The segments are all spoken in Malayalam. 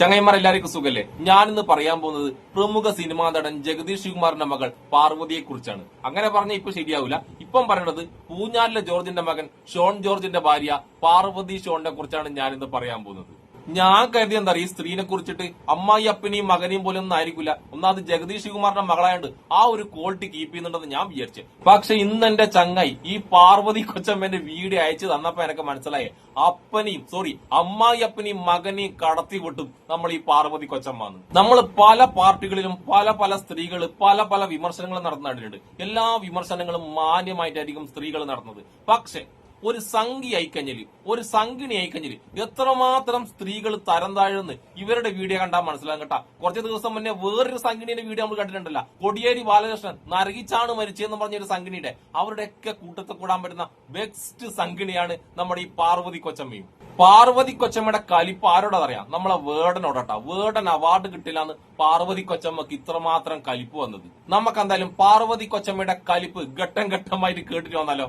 ചങ്ങൈമാർ എല്ലാവർക്കും സുഖല്ലേ? ഞാനിന്ന് പറയാൻ പോകുന്നത് പ്രമുഖ സിനിമാ നടൻ ജഗദീഷ് ശിവകുമാറിന്റെ മകൾ പാർവതിയെ കുറിച്ചാണ് അങ്ങനെ പറഞ്ഞ ഇപ്പൊ ശരിയാവില്ല ഇപ്പം പറയണത് പൂഞ്ഞാലിലെ ജോർജിന്റെ മകൻ ഷോൺ ജോർജിന്റെ ഭാര്യ പാർവതി ഷോണിനെ കുറിച്ചാണ് ഞാനിന്ന് പറയാൻ പോകുന്നത്. ഞാൻ കരുതി എന്താ ഈ സ്ത്രീനെ കുറിച്ചിട്ട് അമ്മായി അപ്പനെയും മകനെയും പോലെ ഒന്നും ആയിരിക്കില്ല. ഒന്നാമത് ജഗദീഷ് ശിവകുമാറിന്റെ മകളായോണ്ട് ആ ഒരു ക്വാളിറ്റി കീപ്പ് ചെയ്യുന്നുണ്ടെന്ന് ഞാൻ വിചാരിച്ചു. പക്ഷെ ഇന്ന് എന്റെ ചങ്ങായി ഈ പാർവതി കൊച്ചമ്മന്റെ വീഡിയോ അയച്ചു തന്നപ്പോ എനിക്ക് മനസ്സിലായേ അപ്പനെയും സോറി അമ്മായി അപ്പനെയും മകനെയും കടത്തി വിട്ടും നമ്മൾ ഈ പാർവതി കൊച്ചമ്മന്ന്. നമ്മൾ പല പാർട്ടികളിലും പല പല സ്ത്രീകൾ പല പല വിമർശനങ്ങളും നടന്നിട്ടുണ്ട് എല്ലാ വിമർശനങ്ങളും മാന്യമായിട്ടായിരിക്കും സ്ത്രീകൾ നടന്നത് പക്ഷെ ഒരു സംഘി ഐക്കഞ്ഞലി ഒരു സംഘിണി ഐക്കഞ്ഞലി എത്രമാത്രം സ്ത്രീകൾ തരം താഴ്ന്ന് ഇവരുടെ വീഡിയോ കണ്ടാൽ മനസ്സിലാകും കേട്ടാ. കുറച്ച് ദിവസം മുന്നേ വേറൊരു സംഘിണിയുടെ വീഡിയോ നമ്മൾ കണ്ടിട്ടുണ്ടല്ല. കൊടിയേരി ബാലകൃഷ്ണൻ നരകിച്ചാണ് മരിച്ചതെന്ന് പറഞ്ഞൊരു സംഘിണിയുടെ. അവരുടെയൊക്കെ കൂട്ടത്തിൽ കൂടാൻ പറ്റുന്ന ബെസ്റ്റ് സംഘിണിയാണ് നമ്മുടെ ഈ പാർവതി കൊച്ചമ്മയും. പാർവതി കൊച്ചമ്മയുടെ കലിപ്പ് ആരോടാ അറിയാം? നമ്മളെ വേടനോടട്ടാ വേടൻ അവാർഡ് കിട്ടില്ലാന്ന് പാർവതി കൊച്ചമ്മക്ക് ഇത്രമാത്രം കലിപ്പ് വന്നത്. നമുക്ക് എന്തായാലും പാർവതി കൊച്ചമ്മയുടെ കലിപ്പ് ഘട്ടം ഘട്ടമായിട്ട് കേട്ടിട്ട് വന്നാലോ?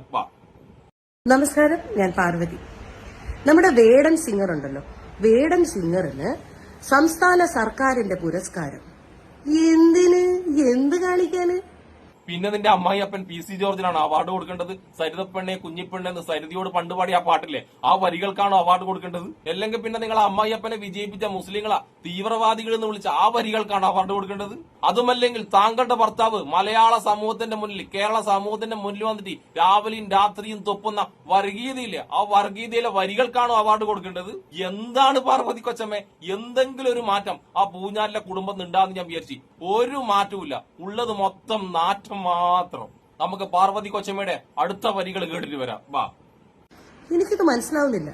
നമസ്കാരം ഞാൻ പാർവതി. നമ്മുടെ വേടൻ സിംഗർ ഉണ്ടല്ലോ. വേടൻ സിംഗറിന് സംസ്ഥാന സർക്കാരിന്റെ പുരസ്കാരം. എന്തിന്? എന്ത് കാണിക്കാന്? പിന്നെ നിന്റെ അമ്മായി അപ്പൻ പി സി ജോർജിനാണ് അവാർഡ് കൊടുക്കേണ്ടത്. സരിതപ്പെണ്ണെ കുഞ്ഞിപ്പെണ്ണെ എന്ന് സരിതയോട് പണ്ട് പാടിയ ആ പാട്ടില്ലേ? ആ വരികൾക്കാണോ അവാർഡ് കൊടുക്കേണ്ടത്? അല്ലെങ്കിൽ പിന്നെ നിങ്ങൾ അമ്മായി അപ്പനെ വിജയിപ്പിച്ച മുസ്ലിങ്ങളാ തീവ്രവാദികൾ എന്ന് വിളിച്ച ആ വരികൾക്കാണ് അവാർഡ് കൊടുക്കേണ്ടത്? അതുമല്ലെങ്കിൽ താങ്കളുടെ ഭർത്താവ് മലയാള സമൂഹത്തിന്റെ മുന്നിൽ കേരള സമൂഹത്തിന്റെ മുന്നിൽ വന്നിട്ട് രാവിലെയും രാത്രിയും തൊപ്പുന്ന വർഗീയതയില്ലേ ആ വർഗീയതയിലെ വരികൾക്കാണോ അവാർഡ് കൊടുക്കേണ്ടത്? എന്താണ് പാർവതി കൊച്ചമ്മേ? എന്തെങ്കിലും ഒരു മാറ്റം ആ പൂഞ്ഞാലിലെ കുടുംബം ഉണ്ടാന്ന് ഞാൻ വിചാരിച്ചു. ഒരു മാറ്റവും ഉള്ളത് മൊത്തം നാറ്റം മാത്രം നമുക്ക് പാർവതി കൊച്ചമ്മയുടെ അടുത്ത വരികൾ കേട്ടിട്ട് വരാം. വാ. എനിക്കിത് മനസ്സിലാവുന്നില്ല.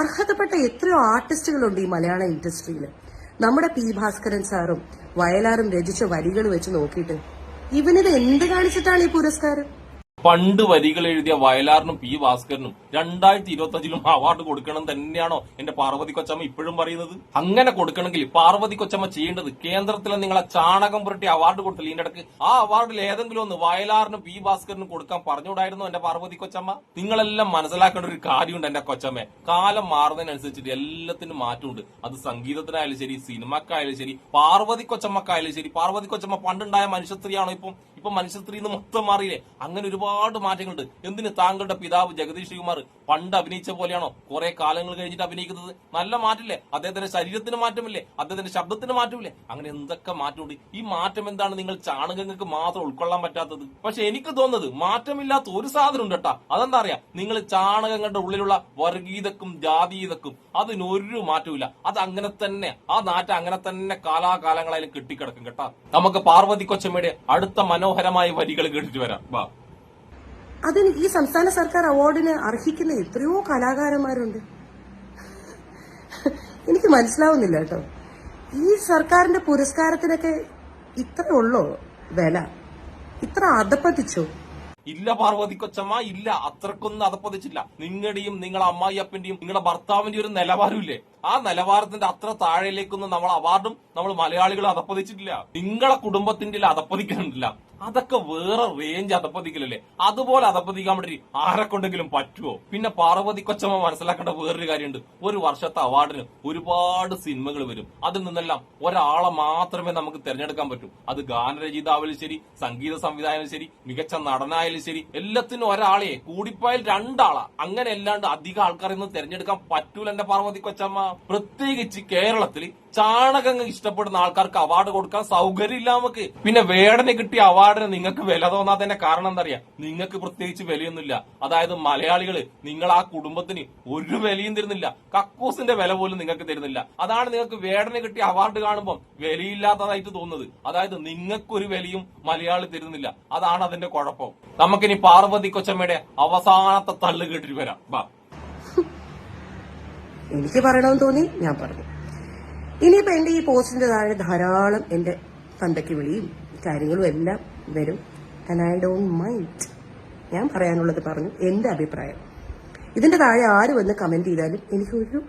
അർഹതപ്പെട്ട എത്രയോ ആർട്ടിസ്റ്റുകളുണ്ട് ഈ മലയാള ഇൻഡസ്ട്രിയിൽ നമ്മുടെ പി ഭാസ്കരൻ സാറും വയലാറും രചിച്ച വരികൾ വെച്ച് നോക്കിയിട്ട് ഇവനിത് എന്ത് കാണിച്ചിട്ടാണ് ഈ പുരസ്കാരം? പണ്ട് വരികൾ എഴുതിയ വയലാറിനും പി ഭാസ്കരനും രണ്ടായിരത്തി ഇരുപത്തി അഞ്ചിലും അവാർഡ് കൊടുക്കണം തന്നെയാണോ എന്റെ പാർവതി കൊച്ചമ്മ ഇപ്പോഴും പറയുന്നത്? അങ്ങനെ കൊടുക്കണമെങ്കിൽ പാർവതി കൊച്ചമ്മ ചെയ്യേണ്ടത് കേന്ദ്രത്തിലെ നിങ്ങളെ ചാണകം പുരട്ടി അവാർഡ് കൊടുത്തില്ല? ഇതിന്റെ ഇടയ്ക്ക് ആ അവാർഡിൽ ഏതെങ്കിലും ഒന്ന് വയലാറിനും പി ഭാസ്കരനും കൊടുക്കാൻ പറഞ്ഞുകൂടായിരുന്നു എന്റെ പാർവതി കൊച്ചമ്മ? നിങ്ങളെല്ലാം മനസ്സിലാക്കേണ്ട ഒരു കാര്യമുണ്ട് എന്റെ കൊച്ചമ്മ. കാലം മാറുന്നതിനനുസരിച്ചിട്ട് എല്ലാത്തിനും മാറ്റമുണ്ട്. അത് സംഗീതത്തിനായാലും ശരി സിനിമക്കായാലും ശരി പാർവതി കൊച്ചമ്മക്കായാലും ശരി. പാർവതി കൊച്ചമ്മ പണ്ടുണ്ടായ മനുഷ്യസ്ത്രീയാണോ ഇപ്പം? ഇപ്പൊ മനുഷ്യസ്ത്രീ എന്ന് മൊത്തം മാറിയില്ലേ? അങ്ങനെ ഒരുപാട് മാറ്റങ്ങളുണ്ട്. എന്തിന് താങ്കളുടെ പിതാവ് ജഗദീഷ് കുമാർ പണ്ട് അഭിനയിച്ച പോലെയാണോ? കുറെ കാലങ്ങൾ കഴിഞ്ഞിട്ട് അഭിനയിക്കുന്നത് നല്ല മാറ്റമില്ലേ? അദ്ദേഹത്തിന്റെ ശരീരത്തിന് മാറ്റമില്ലേ? അദ്ദേഹത്തിന്റെ ശബ്ദത്തിന് മാറ്റമില്ലേ? അങ്ങനെ എന്തൊക്കെ മാറ്റമുണ്ട്? ഈ മാറ്റം എന്താണ് നിങ്ങൾ ചാണകങ്ങൾക്ക് മാത്രം ഉൾക്കൊള്ളാൻ പറ്റാത്തത്? പക്ഷെ എനിക്ക് തോന്നുന്നത് മാറ്റമില്ലാത്ത ഒരു സാധനം ഉണ്ട് കേട്ടാ. അതെന്താ അറിയാ? നിങ്ങൾ ചാണകങ്ങളുടെ ഉള്ളിലുള്ള വർഗീയതക്കും ജാതീയതക്കും അതിനൊരു മാറ്റമില്ല അത് അങ്ങനെ തന്നെ ആ നാറ്റം അങ്ങനെ തന്നെ കാലാകാലങ്ങളായാലും കെട്ടിക്കിടക്കും കേട്ടാ. നമുക്ക് പാർവതി കൊച്ചമ്മയുടെ അടുത്ത മനോഹരമായ വരികൾ കേട്ടിട്ട് വരാം. വാ. അതിന് ഈ സംസ്ഥാന സർക്കാർ അവാർഡിന് അർഹിക്കുന്ന എത്രയോ കലാകാരന്മാരുണ്ട്. എനിക്ക് മനസ്സിലാവുന്നില്ല കേട്ടോ. ഈ സർക്കാരിന്റെ പുരസ്കാരത്തിനൊക്കെ ഇത്ര ഉള്ളോ വില? ഇത്ര അധപ്പതിച്ചോ? ഇല്ല പാർവതി കൊച്ചമ്മ ഇല്ല. അത്രക്കൊന്നും അതപ്പതിച്ചില്ല നിങ്ങളുടെയും നിങ്ങളെ അമ്മായിയപ്പന്റെയും നിങ്ങളുടെ ഭർത്താവിന്റെ ഒരു നിലവാരമില്ലേ ആ നിലവാരത്തിന്റെ അത്ര താഴേലേക്കൊന്നും നമ്മൾ അവാർഡും നമ്മൾ മലയാളികൾ അതപ്പതിച്ചിട്ടില്ല. നിങ്ങളെ കുടുംബത്തിന്റെ അതപ്പതിക്കുന്നുണ്ടല്ല അതൊക്കെ വേറെ റേഞ്ച് അതപ്പതിക്കലല്ലേ? അതുപോലെ അതപ്പതിക്കാൻ വേണ്ടി ആരെ കൊണ്ടെങ്കിലും പറ്റുമോ പിന്നെ പാർവതി കൊച്ചമ്മ മനസ്സിലാക്കേണ്ട വേറൊരു കാര്യമുണ്ട്. ഒരു വർഷത്തെ അവാർഡിന് ഒരുപാട് സിനിമകൾ വരും. അതിൽ നിന്നെല്ലാം ഒരാളെ മാത്രമേ നമുക്ക് തിരഞ്ഞെടുക്കാൻ പറ്റൂ. അത് ഗാനരചിതാവിലും ശരി സംഗീത സംവിധായകനും ശരി മികച്ച നടനായാലും ശരി എല്ലാത്തിനും ഒരാളെ കൂടിപ്പോയാൽ രണ്ടാളാ. അങ്ങനെ അല്ലാണ്ട് അധികം ആൾക്കാരെ ഒന്നും തിരഞ്ഞെടുക്കാൻ പറ്റൂല എന്റെ പാർവതി കൊച്ചമ്മ. പ്രത്യേകിച്ച് കേരളത്തിൽ ചാണകങ്ങൾ ഇഷ്ടപ്പെടുന്ന ആൾക്കാർക്ക് അവാർഡ് കൊടുക്കാൻ സൗകര്യമില്ല നമുക്ക്. പിന്നെ വേടനെ കിട്ടിയ അവാർഡിന് നിങ്ങൾക്ക് വില തോന്നാത്തതിന്റെ കാരണം എന്താ അറിയാ? നിങ്ങൾക്ക് പ്രത്യേകിച്ച് വിലയൊന്നുമില്ല. അതായത് മലയാളികൾ നിങ്ങൾ ആ കുടുംബത്തിന് ഒരു വിലയും തരുന്നില്ല. കക്കൂസിന്റെ വില പോലും നിങ്ങൾക്ക് തരുന്നില്ല. അതാണ് നിങ്ങൾക്ക് വേടനെ കിട്ടിയ അവാർഡ് കാണുമ്പോൾ വിലയില്ലാത്തതായിട്ട് തോന്നുന്നത്. അതായത് നിങ്ങൾക്കൊരു വിലയും മലയാളി തരുന്നില്ല. അതാണ് അതിന്റെ കുഴപ്പം. നമുക്കിനി പാർവതി കൊച്ചമ്മയുടെ അവസാനത്തെ തള്ളു കേട്ടിട്ട് വരാം. എനിക്ക് പറയണമെന്ന് തോന്നി ഞാൻ പറഞ്ഞു. ഇനിയിപ്പോ എന്റെ ഈ പോസ്റ്റിന്റെ താഴെ ധാരാളം എന്റെ തന്തയ്ക്ക് വിളിയും കാര്യങ്ങളും എല്ലാം വരും. ഐ ഡോണ്ട് മൈൻഡ് ഞാൻ പറയാനുള്ളത് പറഞ്ഞു എന്റെ അഭിപ്രായം. ഇതിന്റെ താഴെ ആര് വന്ന് കമന്റ് ചെയ്താലും എനിക്കൊരു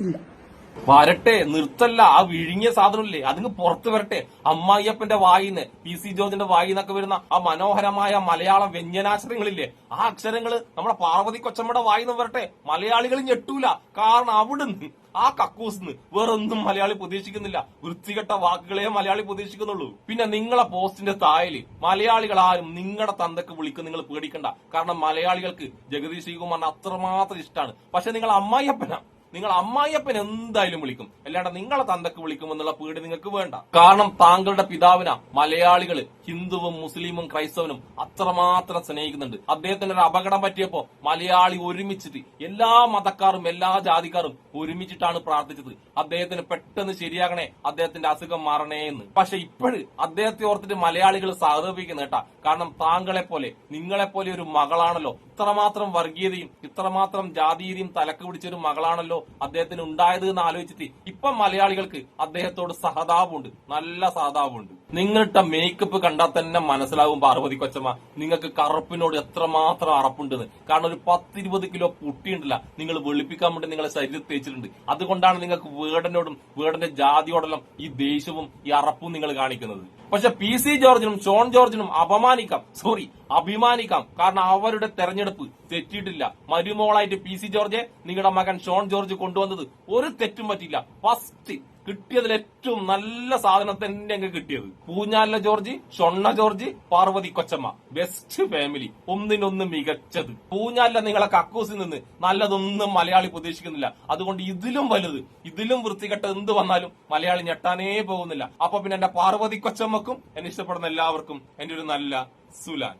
ഇല്ല. വരട്ടെ നിർത്തല്ല ആ വിഴുങ്ങിയ സാധനമില്ലേ? അതിന് പുറത്തു വരട്ടെ. അമ്മായിയപ്പന്റെ വായിന്ന് പി സി ജോർജിന്റെ വായിന്നൊക്കെ വരുന്ന ആ മനോഹരമായ മലയാള വ്യഞ്ജനാക്ഷരങ്ങളില്ലേ? ആ അക്ഷരങ്ങൾ നമ്മുടെ പാർവതി കൊച്ചമ്മയുടെ വായിന്ന് വരട്ടെ. മലയാളികൾ ഞെട്ടൂല. കാരണം അവിടുന്ന് ആ കക്കൂസ്ന്ന് വേറൊന്നും മലയാളി പ്രതീക്ഷിക്കുന്നില്ല. വൃത്തികെട്ട വാക്കുകളെ മലയാളി പ്രതീക്ഷിക്കുന്നുള്ളൂ. പിന്നെ നിങ്ങളെ പോസ്റ്റിന്റെ തായൽ മലയാളികൾ ആരും നിങ്ങളുടെ തന്തക്ക് വിളിക്കും നിങ്ങൾ പേടിക്കണ്ട. കാരണം മലയാളികൾക്ക് ജഗദീഷ് ശ്രീകുമാറിന് അത്രമാത്രം ഇഷ്ടമാണ് പക്ഷെ നിങ്ങൾ അമ്മായിയപ്പന. നിങ്ങൾ അമ്മായിയപ്പൻ എന്തായാലും വിളിക്കും. അല്ലാണ്ട് നിങ്ങളെ തന്തക്ക് വിളിക്കും എന്നുള്ള പേടി നിങ്ങൾക്ക് വേണ്ട. കാരണം താങ്കളുടെ പിതാവിന മലയാളികൾ ഹിന്ദുവും മുസ്ലിമും ക്രൈസ്തവനും അത്രമാത്രം സ്നേഹിക്കുന്നുണ്ട്. അദ്ദേഹത്തിന് ഒരു അപകടം പറ്റിയപ്പോ മലയാളി ഒരുമിച്ചിട്ട് എല്ലാ മതക്കാരും എല്ലാ ജാതിക്കാരും ഒരുമിച്ചിട്ടാണ് പ്രാർത്ഥിച്ചത്. അദ്ദേഹത്തിന് പെട്ടെന്ന് ശരിയാകണേ അദ്ദേഹത്തിന്റെ അസുഖം മാറണേ എന്ന്. പക്ഷെ ഇപ്പോഴ് അദ്ദേഹത്തെ ഓർത്തിട്ട് മലയാളികൾ സഹതപിക്കുന്ന കേട്ടാ. കാരണം താങ്കളെ പോലെ നിങ്ങളെ പോലെ ഒരു മകളാണല്ലോ. ഇത്രമാത്രം വർഗീയതയും ഇത്രമാത്രം ജാതീയതയും തലക്ക് പിടിച്ച ഒരു മകളാണല്ലോ അദ്ദേഹത്തിന് ഉണ്ടായത് എന്ന് ആലോചിച്ചിട്ട് ഇപ്പം മലയാളികൾക്ക് അദ്ദേഹത്തോട് സഹതാപമുണ്ട്. നല്ല സഹതാപമുണ്ട്. നിങ്ങളിട്ട മേക്കപ്പ് കണ്ടാൽ തന്നെ മനസ്സിലാവും പാർവതി കൊച്ചമ്മ. നിങ്ങൾക്ക് കറുപ്പിനോട് എത്രമാത്രം അറപ്പുണ്ടെന്ന്. കാരണം ഒരു പത്തിരുപത് കിലോ പുട്ടിയുണ്ടല്ല നിങ്ങൾ വെളുപ്പിക്കാൻ വേണ്ടി നിങ്ങളെ ശരീരം തേച്ചിട്ടുണ്ട്. അതുകൊണ്ടാണ് നിങ്ങൾക്ക് വേടനോടും വേടന്റെ ജാതിയോടെല്ലാം ഈ ദേഷ്യവും ഈ അറപ്പും നിങ്ങൾ കാണിക്കുന്നത്. പക്ഷെ പി സി ജോർജിനും ഷോൺ ജോർജിനും അപമാനിക്കാം. സോറി അഭിമാനിക്കാം. കാരണം അവരുടെ തെരഞ്ഞെടുപ്പ് തെറ്റിയിട്ടില്ല. മരുമോളായിട്ട് പി സി ജോർജെ നിങ്ങളുടെ മകൻ ഷോൺ ജോർജ് കൊണ്ടുവന്നത് ഒരു തെറ്റും പറ്റില്ല ഫസ്റ്റ് കിട്ടിയതിൽ ഏറ്റവും നല്ല സാധനം തന്നെ അങ്ങ് കിട്ടിയത്. Poonjar George Shone George Parvathy കൊച്ചമ്മ. ബെസ്റ്റ് ഫാമിലി ഒന്നിനൊന്ന് മികച്ചത്. പൂഞ്ഞാല നിങ്ങളെ കക്കൂസിൽ നിന്ന് നല്ലതൊന്നും മലയാളി പ്രതീക്ഷിക്കുന്നില്ല. അതുകൊണ്ട് ഇതിലും വലുത് ഇതിലും വൃത്തികെട്ട എന്ത് വന്നാലും മലയാളി ഞെട്ടാനേ പോകുന്നില്ല. അപ്പൊ പിന്നെ എന്റെ പാർവതി കൊച്ചമ്മക്കും എന്നെ ഇഷ്ടപ്പെടുന്ന എല്ലാവർക്കും എന്റെ ഒരു നല്ല സുലാൻ.